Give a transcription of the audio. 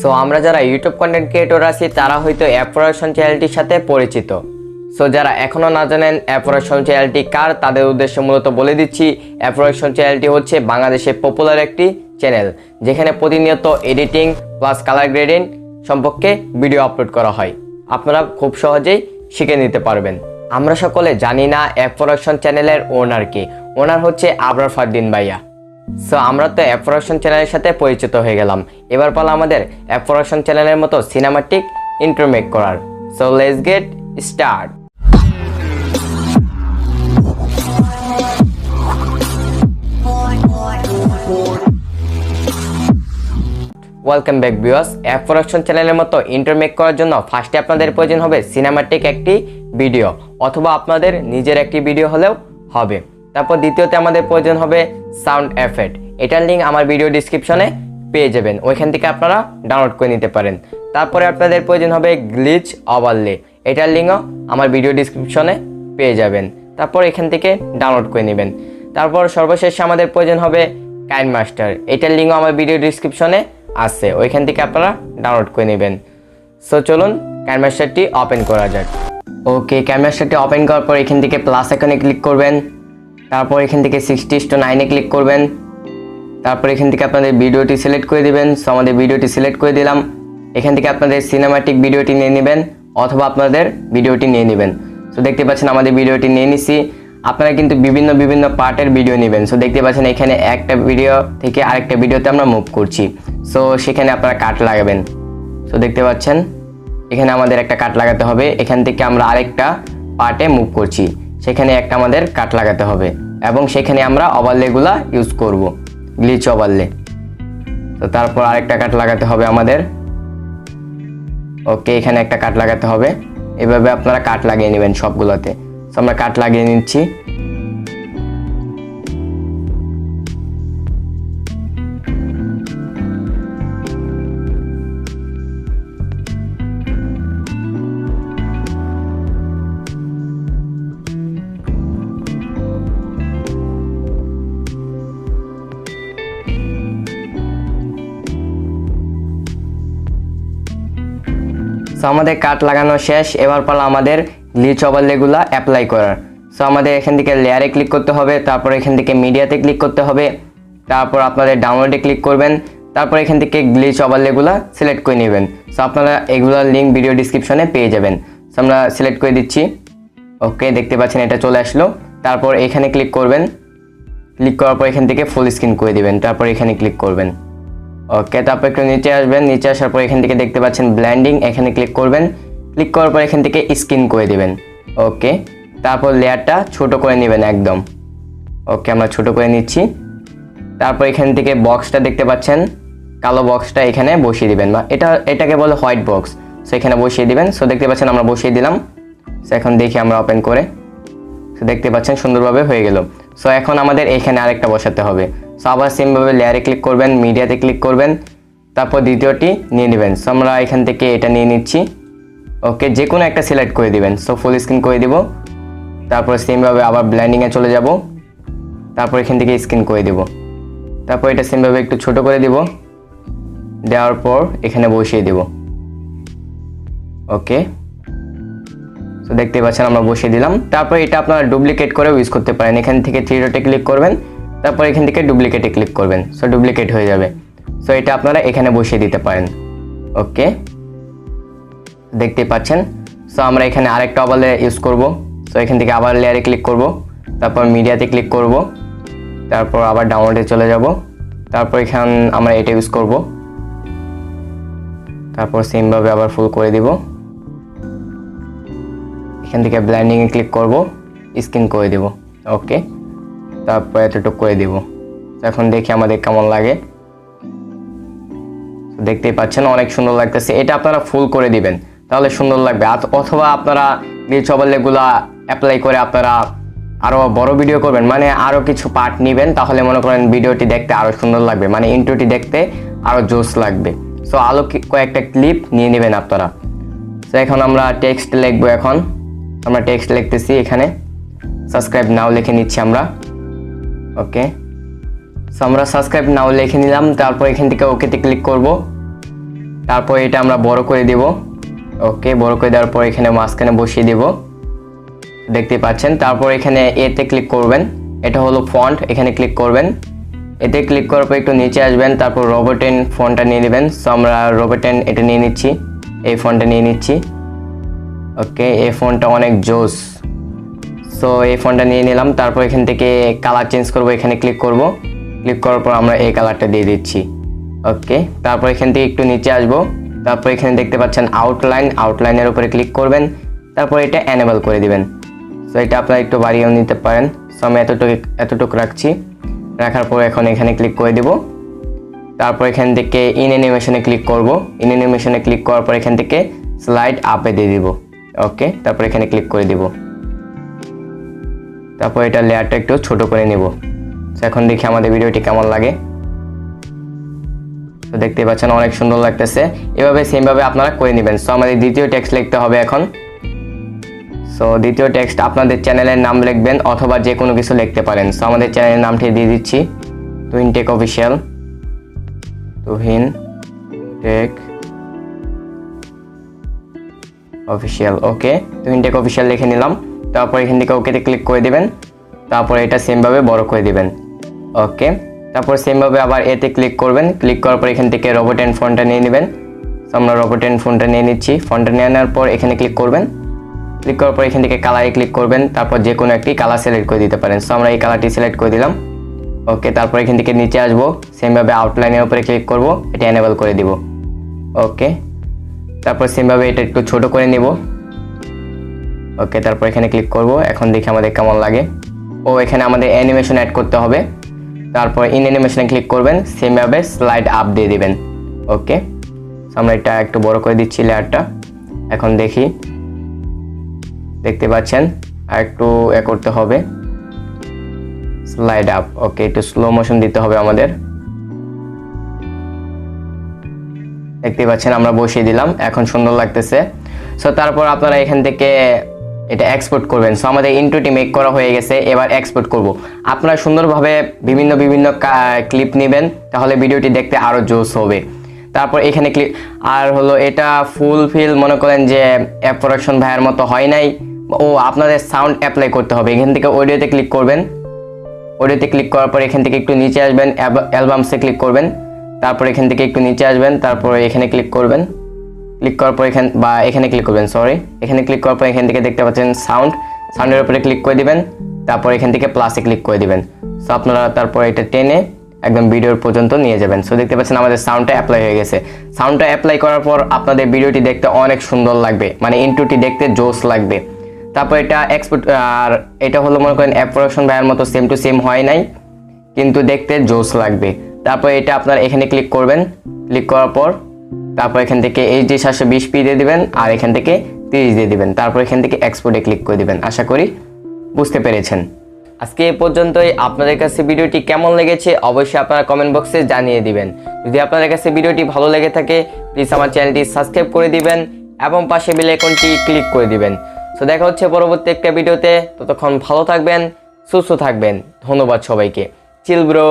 So আমরা যারা YouTube content creator আছি, তারা হয়তো অ্যাপোরেশন চ্যানেলটির সাথে পরিচিত। সো যারা এখনও না জানেন অ্যাপোরেশন চ্যানেলটি কার, তাদের উদ্দেশ্যে মূলত বলে দিচ্ছি অ্যাপোরেশন চ্যানেলটি হচ্ছে বাংলাদেশের পপুলার একটি চ্যানেল যেখানে প্রতিনিয়ত এডিটিং প্লাস কালার গ্রেডিং সম্পর্কে ভিডিও আপলোড করা হয়। আপনারা খুব সহজেই শিখে নিতে পারবেন। আমরা সকলে জানি না অ্যাপোরেশন চ্যানেলের ওনার কি। ওনার হচ্ছে আবরার ফারদিন ভাইয়া। সো আমরা তো অ্যাপোরেশন চ্যানেলের সাথে পরিচিত হয়ে গেলাম। এবার পালা আমাদের অ্যাপোরেশন চ্যানেলের মতো সিনেমাটিক ইন্ট্রো মেক করার। So let's get start welcome back viewers app production চ্যানেলের মতো ইন্টার মেক করার জন্য ফার্স্টে আপনাদের প্রয়োজন হবে সিনেমাটিক একটি ভিডিও অথবা আপনাদের নিজের একটি ভিডিও হলেও হবে। তারপর দ্বিতীয়তে আমাদের প্রয়োজন হবে সাউন্ড এফেক্ট। এটার লিঙ্ক আমার ভিডিও ডিসক্রিপশনে পেয়ে যাবেন। ওইখান থেকে আপনারা ডাউনলোড করে নিতে পারেন। তারপরে আপনাদের প্রয়োজন হবে গ্লিচ ওভারলে এটার লিঙ্কও আমার ভিডিও ডিসক্রিপশনে পেয়ে যাবেন। তারপর এখান থেকে ডাউনলোড করে নেবেন। তারপর সর্বশেষে আমাদের প্রয়োজন হবে কাইন মাস্টার এটার লিঙ্কও আমার ভিডিও ডিসক্রিপশনে আছে। ওইখান থেকে আপনারা ডাউনলোড করে নেবেন। সো চলুন ক্যানভাসটারটি ওপেন করা যাক। ওকে ক্যানভাসটারটি ওপেন করার পর এখান থেকে প্লাস আইকনে ক্লিক করবেন। তারপর এখান থেকে সিক্সটি টু নাইনে ক্লিক করবেন। তারপর এখান থেকে আপনাদের ভিডিওটি সিলেক্ট করে দিবেন। সো আমাদের ভিডিওটি সিলেক্ট করে দিলাম। এখান থেকে আপনাদের সিনেমাটিক ভিডিওটি নিয়ে নেবেন অথবা আপনাদের ভিডিওটি নিয়ে নেবেন। সো দেখতে পাচ্ছেন আমাদের ভিডিওটি নিয়ে নিছি। আপনারা কিন্তু বিভিন্ন বিভিন্ন পার্টের ভিডিও নেবেন। সো দেখতে পাচ্ছেন এখানে একটা ভিডিও থেকে আরেকটা ভিডিওতে আমরা মুভ করছি। সো সেখানে আপনারা কাট লাগাবেন। সো দেখতে পাচ্ছেন? এখানে আমাদের একটা কাট লাগাতে হবে। এখান থেকে আমরা আরেকটা পার্টে মুভ করছি। সেখানে একটা আমাদের কাট লাগাতে হবে এবং সেখানে আমরা ওভারলেগুলা ইউজ করব গ্লিচ ওভারলে। তো তারপর আরেকটা কাট লাগাতে হবে আমাদের। ওকে এখানে একটা কাট লাগাতে হবে। এভাবে আপনারা কাট লাগিয়ে নেবেন সবগুলোতে। তো আমরা কাট লাগিয়ে নিচ্ছি। সো আমাদের কাট লাগানো শেষ। এবার পালা আমাদের গ্লিচ ওভারলেগুলো অ্যাপ্লাই করার। সো আমাদের এখান থেকে লেয়ারে ক্লিক করতে হবে, তারপর এখান থেকে মিডিয়াতে ক্লিক করতে হবে, তারপর আপনাদের ডাউনলোডে ক্লিক করবেন, তারপর এখান থেকে গ্লিচ ওভারলেগুলো সিলেক্ট করে নেবেন। সো আপনারা এগুলোর লিঙ্ক ভিডিও ডিসক্রিপশনে পেয়ে যাবেন। সো আমরা সিলেক্ট করে দিচ্ছি। ওকে দেখতে পাচ্ছেন এটা চলে আসলো। তারপর এখানে ক্লিক করবেন। ক্লিক করার পর এখান থেকে ফুল স্ক্রিন করে দেবেন। তারপর এখানে ক্লিক করবেন। ওকে তারপর একটু নিচে আসবেন, নিচে আসার পর এখান থেকে দেখতে পাচ্ছেন ব্ল্যান্ডিং এখানে ক্লিক করবেন ক্লিক করার পর এখান থেকে স্ক্রিন করে দিবেন ওকে তারপর লেয়ারটা ছোট করে নেবেন একদম ওকে আমরা ছোট করে নিচ্ছি। তারপর এখান থেকে বক্সটা দেখতে পাচ্ছেন, কালো বক্সটা এখানে বসিয়ে দিবেন, বা এটা, এটাকে বলে হোয়াইট বক্স সো এখানে বসিয়ে দিবেন সো দেখতে পাচ্ছেন আমরা বসিয়ে দিলাম সো এখন দেখি আমরা ওপেন করে সো দেখতে পাচ্ছেন সুন্দরভাবে হয়ে গেল। সো এখন আমাদের এখানে আরেকটা বসাতে হবে সো আবার সেমভাবে লেয়ারে ক্লিক করবেন মিডিয়াতে ক্লিক করবেন। তারপর দ্বিতীয়টি নিয়ে নেবেন। সো আমরা এখান থেকে এটা নিয়ে নিচ্ছি। ওকে যে কোনো একটা সিলেক্ট করে দিবেন। সো ফুল স্ক্রিন করে দিব। তারপর সেমভাবে আবার ব্ল্যান্ডিংয়ে চলে যাব। তারপর এখান থেকে স্ক্রিন করে দিব। তারপর এটা সেমভাবে একটু ছোট করে দিব। দেওয়ার পর এখানে বসিয়ে দিব। ওকে তো দেখতে পাচ্ছেন আমরা বসিয়ে দিলাম। তারপর এটা আপনারা ডুপ্লিকেট করেও ইউজ করতে পারেন। এখান থেকে থ্রি ডটে ক্লিক করবেন। তারপর এখান থেকে ডুপ্লিকেটে ক্লিক করবেন। সো ডুপ্লিকেট হয়ে যাবে। সো এটা আপনারা এখানে বসিয়ে দিতে পারেন। ওকে দেখতে পাচ্ছেন? সো আমরা এখানে আরেকটা ওভারলে ইউজ করব। সো এখান থেকে আবার লেয়ারে ক্লিক করব। তারপর মিডিয়াতে ক্লিক করব। তারপর আবার ডাউনলোডে চলে যাব। তারপর এখান আমরা এটা ইউজ করব। তারপর সেমভাবে আবার ফুল করে দিব। এখান থেকে ব্ল্যান্ডিংয়ে ক্লিক করব। স্ক্রিন করে দিব। ওকে তারপর এতটুকু করে দিব। এখন দেখি আমাদের কেমন লাগে। দেখতেই পাচ্ছেন অনেক সুন্দর লাগতেছে। এটা আপনারা ফুল করে দিবেন, তাহলে সুন্দর লাগবে। অথবা আপনারা ওভারলেগুলা অ্যাপ্লাই করে আপনারা আরও বড় ভিডিও করবেন মানে আরও কিছু পার্ট নেবেন, তাহলে মনে করেন ভিডিওটি দেখতে আরও সুন্দর লাগবে মানে ইন্ট্রোটি দেখতে আরও জোস লাগবে। সো আলো কয়েকটা ক্লিপ নিয়ে নেবেন আপনারা। তো এখন আমরা টেক্সট লিখব এখন। আমরা টেক্সট লিখতেছি এখানে। সাবস্ক্রাইব নাও লিখে নিচ্ছি আমরা। ওকে? সো আমরা সাবস্ক্রাইব নাও লিখে নিলাম, তারপর এখান থেকে ওকেতে ক্লিক করব। তারপর এটা আমরা বড় করে দিব। ওকে, বড় করে দেওয়ার পর এখানে মাঝখানে বসিয়ে দিব। দেখতে পাচ্ছেন, তারপর এখানে এতে ক্লিক করবেন। এটা হলো ফন্ট এখানে ক্লিক করবেন। এতে ক্লিক করার পর একটু নিচে আসবেন, তারপর রোবোটেন ফোনটা নিয়ে নেবেন। সো আমরা রোবোটেন এটা নিয়ে নিচ্ছি, এই ফোনটা নিয়ে নিচ্ছি। ওকে, এই ফোনটা অনেক জোস। সো এই ফোনটা নিয়ে নিলাম, তারপর এখান থেকে কালার চেঞ্জ করব, এখানে ক্লিক করব। ক্লিক করার পর আমরা এই কালারটা দিয়ে দিচ্ছি। ওকে তারপর এখান থেকে একটু নিচে আসব। তারপর এখানে দেখতে পাচ্ছেন আউটলাইন আউটলাইনের উপরে ক্লিক করবেন। তারপর এটা অ্যানেবল করে দিবেন। সো এটা আপনারা একটু বাড়িয়েও নিতে পারেন। সো আমি এতটুকু এতটুকু রাখছি। রাখার পর এখন এখানে ক্লিক করে দেব। তারপর এখান থেকে ইন অ্যানিমেশনে ক্লিক করব। ইন অ্যানিমেশনে ক্লিক করার পর এখান থেকে স্লাইড আপে দিয়ে দিব। ওকে তারপর এখানে ক্লিক করে দিব। তারপর এটা লেয়ারটা একটু ছোট করে নেব। এখন দেখি আমাদের ভিডিওটি কেমন লাগে। তো দেখতে পাচ্ছেন অনেক সুন্দর লাগতেছে। এভাবে সেমভাবে আপনারা করে নেবেন। সো আমাদের দ্বিতীয় টেক্সট লিখতে হবে এখন। সো দ্বিতীয় টেক্সট আপনাদের চ্যানেলের নাম লিখবেন অথবা যে কোনো কিছু লিখতে পারেন। সো আমাদের চ্যানেলের নামটি দিয়ে দিচ্ছি। Tuhin tech official Tuhin tech official okay Tuhin tech official লিখে নিলাম। তারপর এখান থেকে ওকেতে ক্লিক করে দিবেন। তারপর এটা সেমভাবে বড় করে দিবেন। ওকে তারপর সেমভাবে আবার এতে ক্লিক করবেন। ক্লিক করার পর এখান থেকে রোবট অ্যান্ড ফোনটা নিয়ে নেবেন। আমরা রোবট অ্যান্ড ফোনটা নিয়ে নিচ্ছি। ফোনটা নিয়ে নেওয়ার পর এখানে ক্লিক করবেন। ক্লিক করার পর এখান থেকে কালারে ক্লিক করবেন। তারপর যে কোনো একটি কালার সিলেক্ট করে দিতে পারেন। সো আমরা এই কালারটি সিলেক্ট করে দিলাম। ওকে তারপর এখান থেকে নিচে আসব। সেমভাবে আউটলাইনের উপরে ক্লিক করব। এটা এনেবল করে দিব। ওকে তারপর সেমভাবে এটা একটু ছোট করে নিব। ওকে তারপর এখানে ক্লিক করব। এখন দেখি আমাদের কেমন লাগে। ও, এখানে আমাদের অ্যানিমেশন অ্যাড করতে হবে। তারপর ইন অ্যানিমেশনে ক্লিক করবেন। সেমভাবে স্লাইড আপ দিয়ে দিবেন। ওকে আমরা এটা একটু বড় করে দিচ্ছি লেয়ারটা। এখন দেখি। দেখতে পাচ্ছেন? আর একটু এ করতে হবে। স্লাইড আপ ওকে একটু স্লো মোশন দিতে হবে আমাদের। দেখতে পাচ্ছেন? আমরা বসিয়ে দিলাম। এখন সুন্দর লাগতেছে। সো তারপর আপনারা এখান থেকে এটা এক্সপোর্ট করবেন। সো আমাদের ইনটুটি মেক করা হয়ে গেছে, এবার এক্সপোর্ট করব। আপনারা সুন্দরভাবে বিভিন্ন বিভিন্ন ক্লিপ নেবেন, তাহলে ভিডিওটি দেখতে আরও জোস হবে। তারপর এখানে ক্লিক আর হলো এটা ফুল ফিল মনে করেন যে অ্যাপ প্রোডাকশন ভাইয়ের মতো হয় নাই। ও, আপনাদের সাউন্ড অ্যাপ্লাই করতে হবে। এখান থেকে অডিওতে ক্লিক করবেন। অডিওতে ক্লিক করার পর এখান থেকে একটু নিচে আসবেন অ্যালবামসে ক্লিক করবেন। তারপর এখান থেকে একটু নিচে আসবেন, তারপর এখানে ক্লিক করবেন। ক্লিক করার পর এখান বা এখানে ক্লিক করবেন সরি এখানে ক্লিক করার পর এখান থেকে দেখতে পাচ্ছেন সাউন্ড সাউন্ডের উপরে ক্লিক করে দিবেন, তারপর এখান থেকে প্লাসে ক্লিক করে দিবেন। সো আপনারা তারপর এটা টেনে একদম ভিডিওর পর্যন্ত নিয়ে যাবেন। সো দেখতে পাচ্ছেন আমাদের সাউন্ডটা অ্যাপ্লাই হয়ে গেছে। সাউন্ডটা অ্যাপ্লাই করার পর আপনাদের ভিডিওটি দেখতে অনেক সুন্দর লাগবে। মানে ইন্টুটি দেখতে জোস লাগবে। তারপর এটা এক্সপোর্ট আর এটা হলো মনে করেন অ্যাপ প্রোডাকশন ভাইয়ের মতো সেম টু সেম হয় নাই, কিন্তু দেখতে জোস লাগবে। তারপর এটা আপনার এখানে ক্লিক করবেন। ক্লিক করার পর তারপর এখান থেকে এইচ ডি সাতশো বিশ পি দিয়ে দিবেন, আর এখান থেকে তিরিশ দিয়ে দিবেন। তারপর এখান থেকে এক্সপোর্টে ক্লিক করে দিবেন। আশা করি বুঝতে পেরেছেন। আজকে এ পর্যন্তই। আপনাদের কাছে ভিডিওটি কেমন লেগেছে অবশ্যই আপনারা কমেন্ট বক্সে জানিয়ে দিবেন। যদি আপনাদের কাছে ভিডিওটি ভালো লেগে থাকে প্লিজ আমার চ্যানেলটি সাবস্ক্রাইব করে দিবেন এবং পাশে বেল আইকনটি ক্লিক করে দিবেন। সো দেখা হচ্ছে পরবর্তী একটা ভিডিওতে। ততক্ষণ ভালো থাকবেন, সুস্থ থাকবেন। ধন্যবাদ সবাইকে। চিল ব্রো